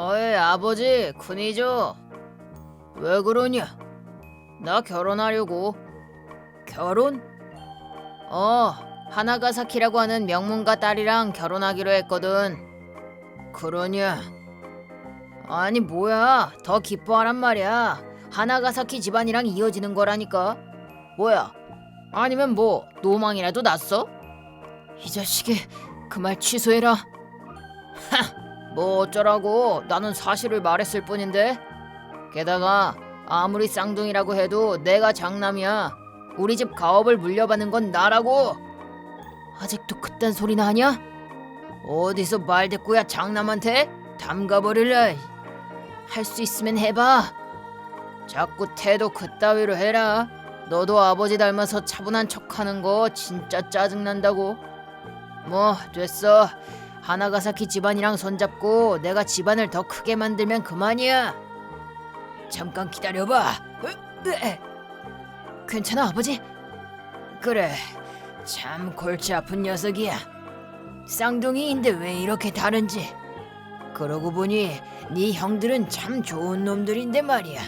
어이 아버지 큰이죠? 왜 그러냐? 나 결혼하려고. 결혼? 어 하나가사키라고 하는 명문가 딸이랑 결혼하기로 했거든. 그러냐? 아니 뭐야? 더 기뻐하란 말이야. 하나가사키 집안이랑 이어지는 거라니까. 뭐야? 아니면 뭐 노망이라도 났어? 이 자식이 그 말 취소해라 뭐 어쩌라고 나는 사실을 말했을 뿐인데? 게다가 아무리 쌍둥이라고 해도 내가 장남이야. 우리 집 가업을 물려받는 건 나라고. 아직도 그딴 소리나 하냐? 어디서 말대꾸야 장남한테? 담가버릴래? 할 수 있으면 해봐. 자꾸 태도 그따위로 해라. 너도 아버지 닮아서 차분한 척하는 거 진짜 짜증난다고. 뭐 됐어 하나가사키 집안이랑 손잡고 내가 집안을 더 크게 만들면 그만이야. 잠깐 기다려봐. 괜찮아 아버지? 그래. 참 골치 아픈 녀석이야. 쌍둥이인데 왜 이렇게 다른지. 그러고 보니 네 형들은 참 좋은 놈들인데 말이야.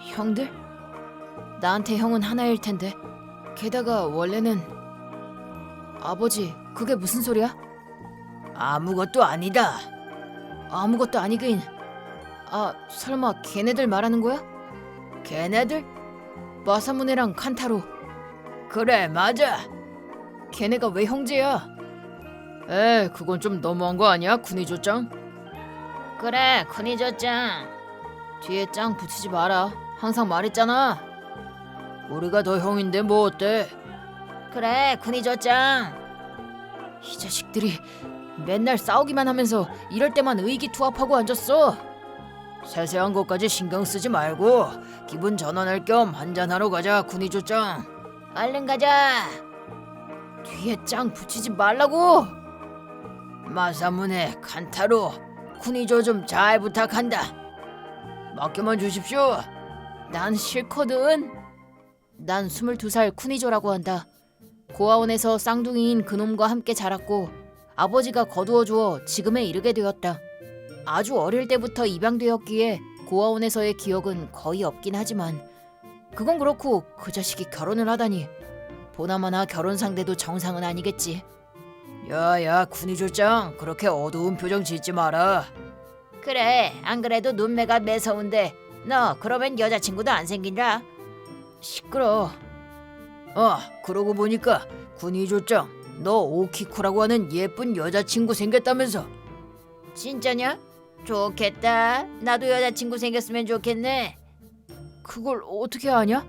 형들? 나한테 형은 하나일 텐데. 게다가 원래는 아버지 그게 무슨 소리야? 아무것도 아니다. 아무것도 아니긴. 아, 설마 걔네들 말하는 거야? 걔네들? 마사무네랑 칸타로. 그래, 맞아. 걔네가 왜 형제야? 에, 그건 좀 너무한 거 아니야, 쿠니조짱? 그래, 쿠니조짱. 뒤에 짱 붙이지 마라. 항상 말했잖아. 우리가 더 형인데 뭐 어때? 그래, 쿠니조짱. 이 자식들이 맨날 싸우기만 하면서 이럴 때만 의기투합하고 앉았어. 세세한 것까지 신경 쓰지 말고 기분 전환할 겸 한잔하러 가자 군이조짱. 얼른 가자. 뒤에 짱 붙이지 말라고. 마사무네 칸타로 군이조 좀 잘 부탁한다. 맡겨만 주십시오. 난 싫거든. 난 22살 쿠니조라고 한다. 고아원에서 쌍둥이인 그놈과 함께 자랐고 아버지가 거두어 주어 지금에 이르게 되었다. 아주 어릴 때부터 입양되었기에 고아원에서의 기억은 거의 없긴 하지만 그건 그렇고 그 자식이 결혼을 하다니 보나마나 결혼 상대도 정상은 아니겠지. 야야 군이조짱 그렇게 어두운 표정 짓지 마라. 그래 안 그래도 눈매가 매서운데 너 그러면 여자친구도 안 생긴다. 시끄러. 어 그러고 보니까 군이조짱 너 오키쿠라고 하는 예쁜 여자친구 생겼다면서. 진짜냐? 좋겠다. 나도 여자친구 생겼으면 좋겠네. 그걸 어떻게 아냐?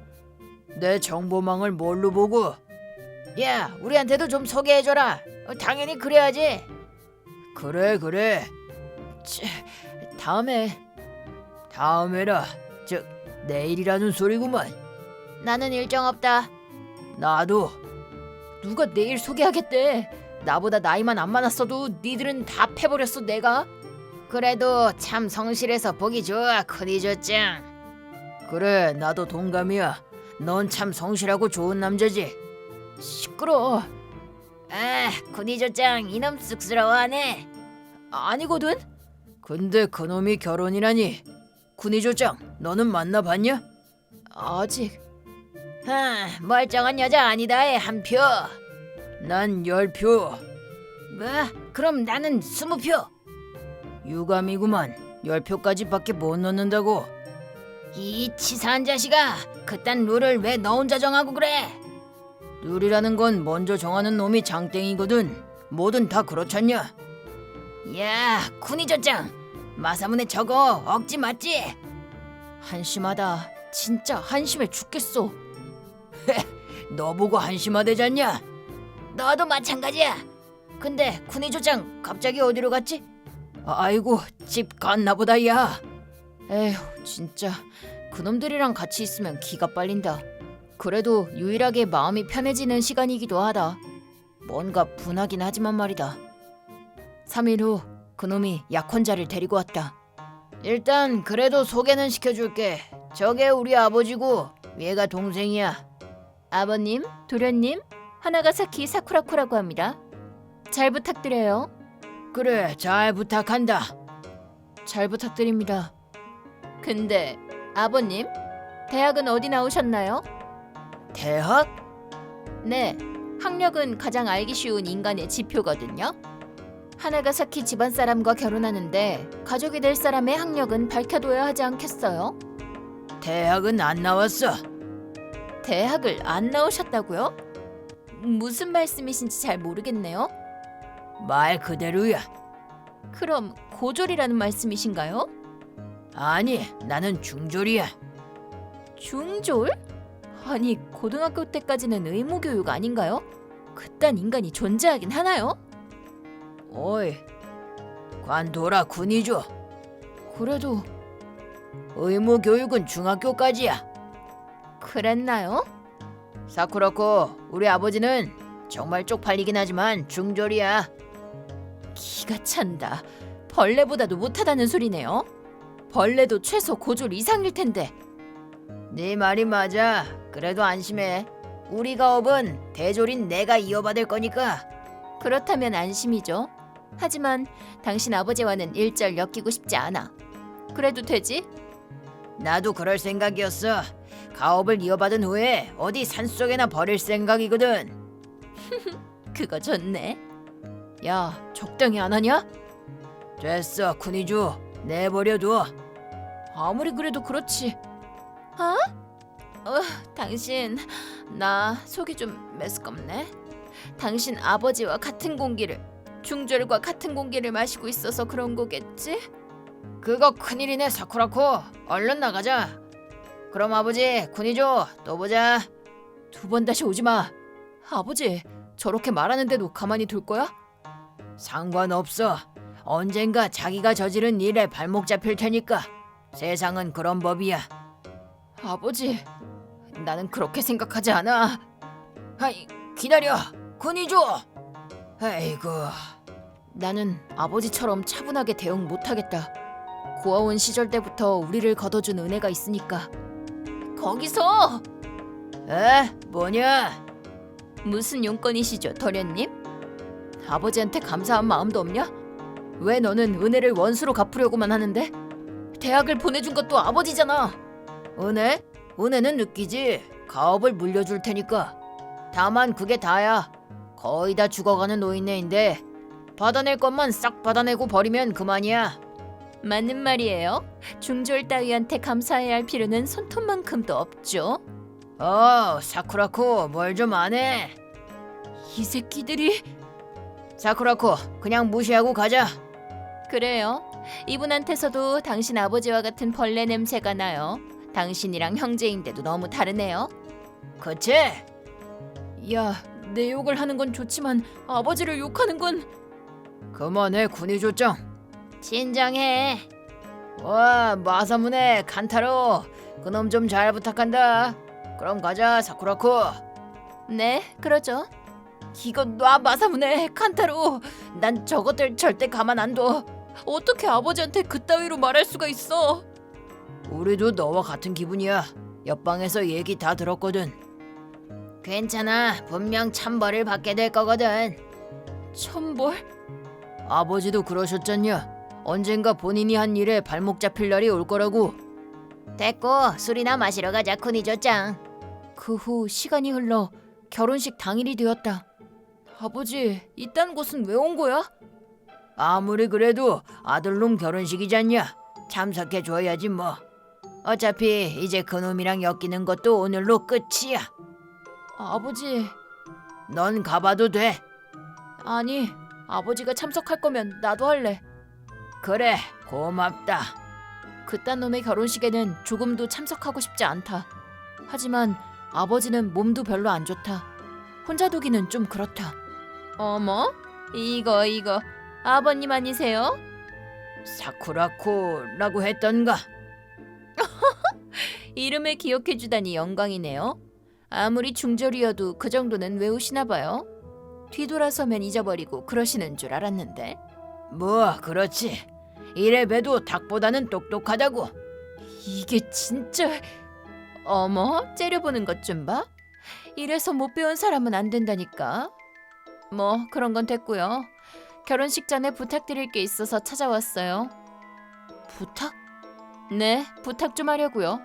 내 정보망을 뭘로 보고? 야 우리한테도 좀 소개해줘라. 어, 당연히 그래야지. 그래 그래. 치, 다음에. 다음에라. 즉 내일이라는 소리구만. 나는 일정 없다. 나도 누가 내일 소개하겠대. 나보다 나이만 안 많았어도 니들은 다 패버렸어 내가. 그래도 참 성실해서 보기 좋아 커니저짱. 그래 나도 동감이야. 넌 참 성실하고 좋은 남자지. 시끄러. 아 커니저짱 이놈 쑥스러워하네. 아니거든. 근데 그놈이 결혼이라니. 쿠니조짱 너는 만나봤냐? 아직 아, 멀쩡한 여자 아니다에 한 표. 난 열 표. 뭐? 그럼 나는 스무 표. 유감이구만. 열 표까지밖에 못 넣는다고. 이 치사한 자식아, 그딴 룰을 왜 너 혼자 정하고 그래? 룰이라는 건 먼저 정하는 놈이 장땡이거든. 뭐든 다 그렇잖냐? 야, 쿠니저짱, 마사문에 저거 억지 맞지? 한심하다. 진짜 한심해 죽겠어. 너 보고 한심하대잖냐? 너도 마찬가지야. 근데 군의 조장 갑자기 어디로 갔지? 아이고 집 갔나 보다 야. 에휴 진짜 그놈들이랑 같이 있으면 기가 빨린다. 그래도 유일하게 마음이 편해지는 시간이기도 하다. 뭔가 분하긴 하지만 말이다. 3일 후 그놈이 약혼자를 데리고 왔다. 일단 그래도 소개는 시켜줄게. 저게 우리 아버지고 얘가 동생이야. 아버님, 도련님, 하나가사키 사쿠라코라고 합니다. 잘 부탁드려요. 그래, 잘 부탁한다. 잘 부탁드립니다. 근데 아버님, 대학은 어디 나오셨나요? 대학? 네, 학력은 가장 알기 쉬운 인간의 지표거든요. 하나가사키 집안 사람과 결혼하는데 가족이 될 사람의 학력은 밝혀둬야 하지 않겠어요? 대학은 안 나왔어. 대학을 안 나오셨다고요? 무슨 말씀이신지 잘 모르겠네요. 말 그대로야. 그럼 고졸이라는 말씀이신가요? 아니, 나는 중졸이야. 중졸? 아니, 고등학교 때까지는 의무 교육 아닌가요? 그딴 인간이 존재하긴 하나요? 어이, 관둬라 군이죠. 그래도 의무 교육은 중학교까지야. 그랬나요? 사쿠라코, 우리 아버지는 정말 쪽팔리긴 하지만 중졸이야. 기가 찬다. 벌레보다도 못하다는 소리네요. 벌레도 최소 고졸 이상일 텐데. 네 말이 맞아. 그래도 안심해. 우리 가업은 대졸인 내가 이어받을 거니까. 그렇다면 안심이죠. 하지만 당신 아버지와는 일절 엮이고 싶지 않아. 그래도 되지? 나도 그럴 생각이었어. 가업을 이어받은 후에 어디 산속에나 버릴 생각이거든. 그거 좋네. 야, 적당히 안 하냐? 됐어, 쿠니주. 내버려둬. 아무리 그래도 그렇지. 어? 어, 당신 나 속이 좀 메스껍네. 당신 아버지와 같은 공기를 중졸과 같은 공기를 마시고 있어서 그런 거겠지? 그거 큰일이네, 사쿠라코. 얼른 나가자. 그럼 아버지, 쿠니주 또 보자. 두 번 다시 오지 마. 아버지, 저렇게 말하는데도 가만히 둘 거야? 상관없어. 언젠가 자기가 저지른 일에 발목 잡힐 테니까. 세상은 그런 법이야. 아버지, 나는 그렇게 생각하지 않아. 아이, 기다려. 군이죠. 아이고. 나는 아버지처럼 차분하게 대응 못하겠다. 고아원 시절 때부터 우리를 걷어준 은혜가 있으니까. 거기서! 에? 뭐냐? 무슨 용건이시죠, 도련님? 아버지한테 감사한 마음도 없냐? 왜 너는 은혜를 원수로 갚으려고만 하는데? 대학을 보내준 것도 아버지잖아. 은혜? 은혜는 느끼지. 가업을 물려줄 테니까. 다만 그게 다야. 거의 다 죽어가는 노인네인데 받아낼 것만 싹 받아내고 버리면 그만이야. 맞는 말이에요. 중졸 따위한테 감사해야 할 필요는 손톱만큼도 없죠. 어, 사쿠라코 뭘 좀 안 해. 이 새끼들이 사쿠라코 그냥 무시하고 가자. 그래요. 이분한테서도 당신 아버지와 같은 벌레 냄새가 나요. 당신이랑 형제인데도 너무 다르네요. 그치? 야, 내 욕을 하는 건 좋지만 아버지를 욕하는 건 그만해 군의조정. 진정해. 와 마사무네 칸타로 그놈 좀 잘 부탁한다. 그럼 가자 사쿠라코. 네, 그러죠. 이건 놔 마사무네 칸타로. 난 저것들 절대 가만 안 둬. 어떻게 아버지한테 그따위로 말할 수가 있어? 우리도 너와 같은 기분이야. 옆방에서 얘기 다 들었거든. 괜찮아. 분명 천벌을 받게 될 거거든. 천벌? 아버지도 그러셨잖냐. 언젠가 본인이 한 일에 발목 잡힐 날이 올 거라고. 됐고 술이나 마시러 가자 쿠니조짱. 그 후 시간이 흘러 결혼식 당일이 되었다. 아버지, 이딴 곳은 왜 온 거야? 아무리 그래도 아들놈 결혼식이잖냐. 참석해 줘야지 뭐. 어차피 이제 그놈이랑 엮이는 것도 오늘로 끝이야. 아버지, 넌 가봐도 돼. 아니, 아버지가 참석할 거면 나도 할래. 그래, 고맙다. 그딴 놈의 결혼식에는 조금도 참석하고 싶지 않다. 하지만 아버지는 몸도 별로 안 좋다. 혼자 두기는 좀 그렇다. 어머, 이거 이거 아버님 아니세요? 사쿠라코라고 했던가. 이름을 기억해 주다니 영광이네요. 아무리 중졸이어도 그 정도는 외우시나 봐요. 뒤돌아서면 잊어버리고 그러시는 줄 알았는데. 뭐 그렇지. 이래 봬도 닭보다는 똑똑하다고. 이게 진짜 어머 째려보는 것 좀 봐. 이래서 못 배운 사람은 안 된다니까. 뭐 그런 건 됐고요. 결혼식 전에 부탁드릴 게 있어서 찾아왔어요. 부탁? 네, 부탁 좀 하려고요.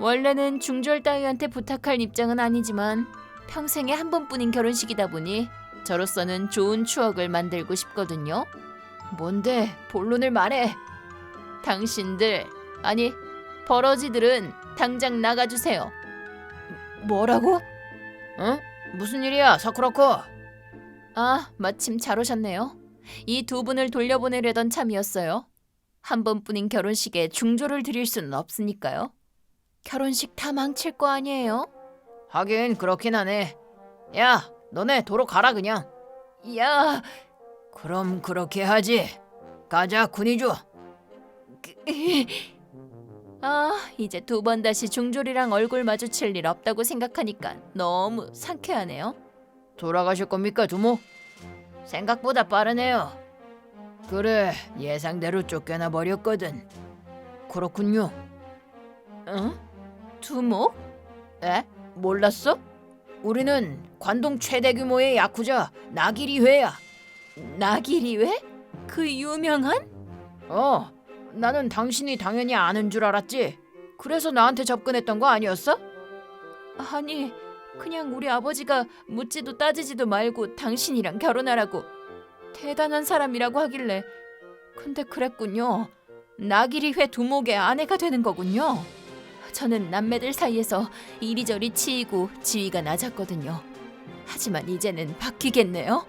원래는 중졸 따위한테 부탁할 입장은 아니지만 평생에 한 번뿐인 결혼식이다 보니 저로서는 좋은 추억을 만들고 싶거든요. 뭔데? 본론을 말해. 당신들 아니 버러지들은 당장 나가주세요. 뭐라고? 응? 무슨 일이야, 사쿠라코? 아, 마침 잘 오셨네요. 이 두 분을 돌려보내려던 참이었어요. 한 번뿐인 결혼식에 중조를 드릴 수는 없으니까요. 결혼식 다 망칠 거 아니에요? 하긴 그렇긴 하네. 야, 너네 도로 가라 그냥. 야, 그럼 그렇게 하지. 가자, 군이주. 아, 이제 두 번 다시 중졸이랑 얼굴 마주칠 일 없다고 생각하니까 너무 상쾌하네요. 돌아가실 겁니까, 두모? 생각보다 빠르네요. 그래, 예상대로 쫓겨나 버렸거든. 그렇군요. 응? 두모? 에? 몰랐어? 우리는 관동 최대 규모의 야쿠자 나기리회야. 나기리회? 그 유명한? 어, 나는 당신이 당연히 아는 줄 알았지. 그래서 나한테 접근했던 거 아니었어? 아니, 그냥 우리 아버지가 묻지도 따지지도 말고 당신이랑 결혼하라고 대단한 사람이라고 하길래 근데 그랬군요. 나기리회 두목의 아내가 되는 거군요. 저는 남매들 사이에서 이리저리 치이고 지위가 낮았거든요. 하지만 이제는 바뀌겠네요.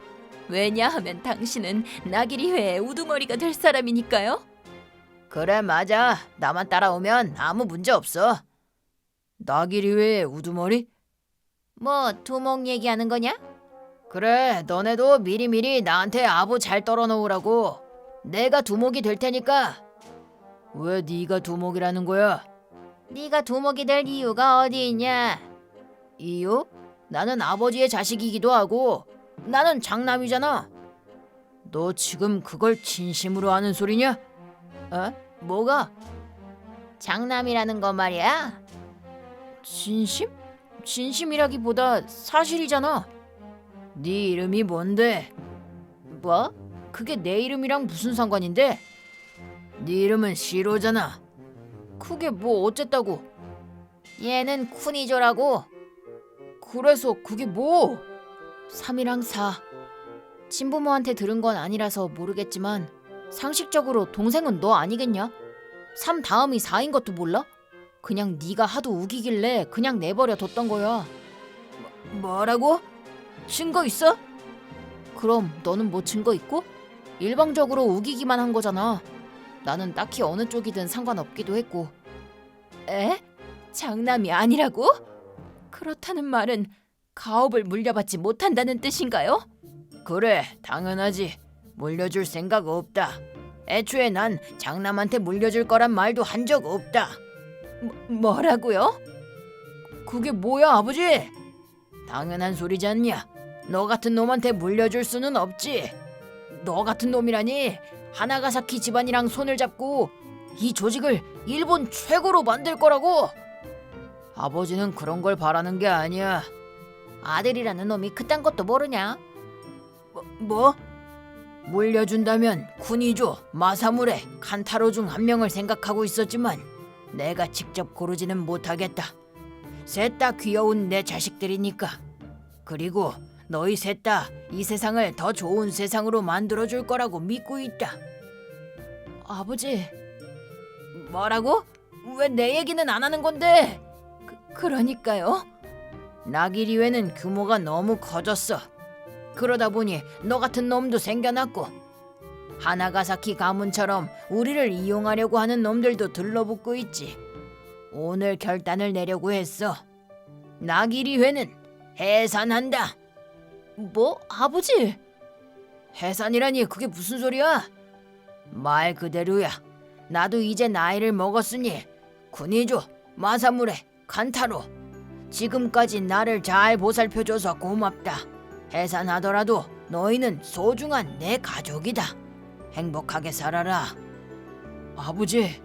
왜냐하면 당신은 나기리 회의 우두머리가 될 사람이니까요. 그래 맞아. 나만 따라오면 아무 문제 없어. 나기리회의 우두머리? 뭐 두목 얘기하는 거냐? 그래 너네도 미리미리 나한테 아부 잘 떨어놓으라고. 내가 두목이 될 테니까. 왜 네가 두목이라는 거야? 네가 두목이 될 이유가 어디 있냐? 이유? 나는 아버지의 자식이기도 하고 나는 장남이잖아. 너 지금 그걸 진심으로 하는 소리냐? 어? 뭐가? 장남이라는 거 말이야. 진심? 진심이라기보다 사실이잖아. 네 이름이 뭔데? 뭐? 그게 내 이름이랑 무슨 상관인데? 네 이름은 시로잖아. 그게 뭐 어쨌다고? 얘는 쿠니조라고. 그래서 그게 뭐? 3이랑 4. 친부모한테 들은 건 아니라서 모르겠지만 상식적으로 동생은 너 아니겠냐? 3 다음이 4인 것도 몰라? 그냥 네가 하도 우기길래 그냥 내버려 뒀던 거야. 뭐, 뭐라고? 증거 있어? 그럼 너는 뭐 증거 있고? 일방적으로 우기기만 한 거잖아. 나는 딱히 어느 쪽이든 상관없기도 했고. 에? 장남이 아니라고? 그렇다는 말은 가업을 물려받지 못한다는 뜻인가요? 그래, 당연하지. 물려줄 생각 없다. 애초에 난 장남한테 물려줄 거란 말도 한 적 없다. 뭐, 뭐라고요? 그게 뭐야, 아버지? 당연한 소리지 않냐? 너 같은 놈한테 물려줄 수는 없지. 너 같은 놈이라니 하나가사키 집안이랑 손을 잡고 이 조직을 일본 최고로 만들 거라고. 아버지는 그런 걸 바라는 게 아니야. 아들이라는 놈이 그딴 것도 모르냐? 뭐? 뭐? 물려준다면 쿠니조, 마사무레, 칸타로 중 한 명을 생각하고 있었지만 내가 직접 고르지는 못하겠다. 셋 다 귀여운 내 자식들이니까. 그리고 너희 셋 다 이 세상을 더 좋은 세상으로 만들어 줄 거라고 믿고 있다. 아버지, 뭐라고? 왜 내 얘기는 안 하는 건데? 그, 그러니까요. 나기리회는 규모가 너무 커졌어. 그러다 보니 너 같은 놈도 생겨났고 하나가사키 가문처럼 우리를 이용하려고 하는 놈들도 들러붙고 있지. 오늘 결단을 내려고 했어. 나기리회는 해산한다. 뭐 아버지? 해산이라니 그게 무슨 소리야? 말 그대로야. 나도 이제 나이를 먹었으니 군이조, 마사무레, 칸타로 지금까지 나를 잘 보살펴줘서 고맙다. 해산하더라도 너희는 소중한 내 가족이다. 행복하게 살아라. 아버지.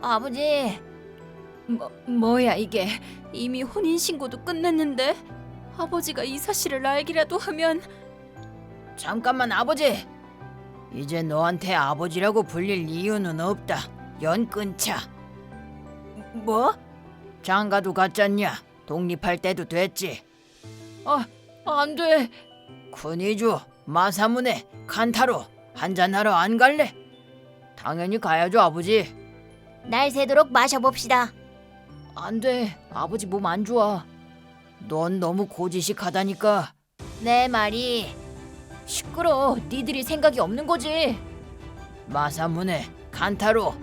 아버지. 뭐 뭐야 이게? 이미 혼인 신고도 끝냈는데 아버지가 이 사실을 알기라도 하면 잠깐만 아버지. 이제 너한테 아버지라고 불릴 이유는 없다. 연 끊자. 뭐? 장가도 갔잖냐? 독립할 때도 됐지. 아, 안 돼. 군이주 마사문에 칸타로 한잔하러 안 갈래? 당연히 가야죠, 아버지. 날 새도록 마셔봅시다. 안 돼. 아버지 몸 안 좋아. 넌 너무 고지식하다니까. 내 말이 시끄러. 니들이 생각이 없는 거지. 마사문에 칸타로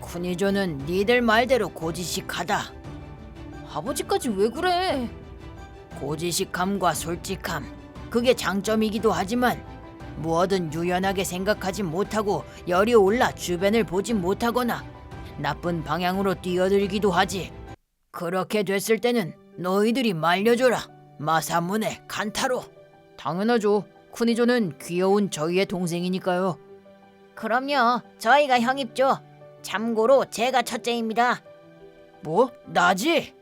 쿠니조는 니들 말대로 고지식하다. 아버지까지 왜 그래? 고지식함과 솔직함 그게 장점이기도 하지만 뭐든 유연하게 생각하지 못하고 열이 올라 주변을 보지 못하거나 나쁜 방향으로 뛰어들기도 하지. 그렇게 됐을 때는 너희들이 말려줘라. 마사문에 칸타로. 당연하죠. 쿠니조는 귀여운 저희의 동생이니까요. 그럼요. 저희가 형입죠. 참고로 제가 첫째입니다. 뭐? 나지?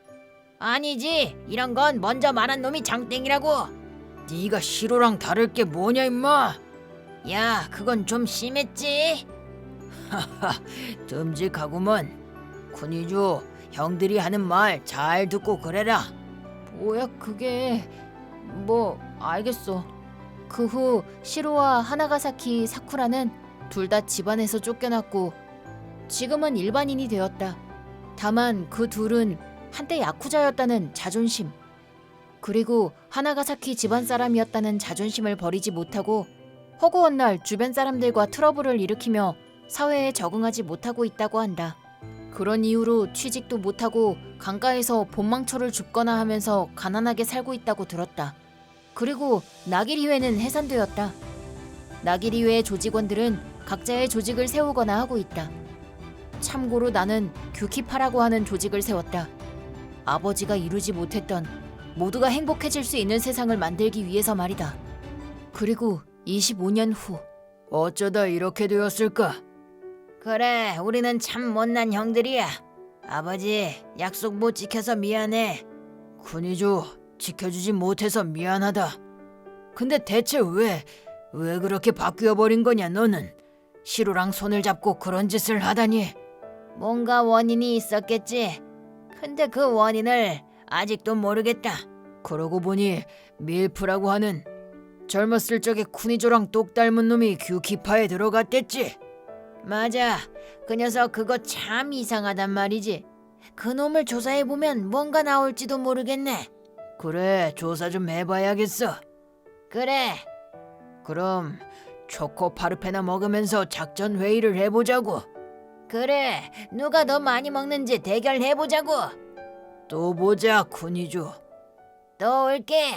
아니지. 이런 건 먼저 말한 놈이 장땡이라고. 네가 시로랑 다를 게 뭐냐 임마? 야, 그건 좀 심했지. 듬직하구먼. 쿠니조 형들이 하는 말 잘 듣고 그래라. 뭐야 그게? 뭐 알겠어. 그 후 시로와 하나가사키 사쿠라는 둘 다 집안에서 쫓겨났고 지금은 일반인이 되었다. 다만 그 둘은 한때 야쿠자였다는 자존심 그리고 하나가사키 집안 사람이었다는 자존심을 버리지 못하고 허구한 날 주변 사람들과 트러블을 일으키며 사회에 적응하지 못하고 있다고 한다. 그런 이유로 취직도 못하고 강가에서 봄망초를 줍거나 하면서 가난하게 살고 있다고 들었다. 그리고 나기리회는 해산되었다. 나기리회 조직원들은 각자의 조직을 세우거나 하고 있다. 참고로 나는 규키파라고 하는 조직을 세웠다. 아버지가 이루지 못했던 모두가 행복해질 수 있는 세상을 만들기 위해서 말이다. 그리고 25년 후 어쩌다 이렇게 되었을까? 그래, 우리는 참 못난 형들이야. 아버지, 약속 못 지켜서 미안해. 군이주 지켜주지 못해서 미안하다. 근데 대체 왜, 왜 그렇게 바뀌어 버린 거냐 너는? 시로랑 손을 잡고 그런 짓을 하다니. 뭔가 원인이 있었겠지. 근데 그 원인을 아직도 모르겠다. 그러고 보니 밀프라고 하는 젊었을 적에 쿠니조랑 똑 닮은 놈이 규키파에 들어갔댔지. 맞아. 그 녀석 그거 참 이상하단 말이지. 그 놈을 조사해 보면 뭔가 나올지도 모르겠네. 그래 조사 좀 해봐야겠어. 그래. 그럼 초코 파르페나 먹으면서 작전 회의를 해보자고. 그래. 누가 더 많이 먹는지 대결해 보자고. 또 보자 쿠니조. 또 올게.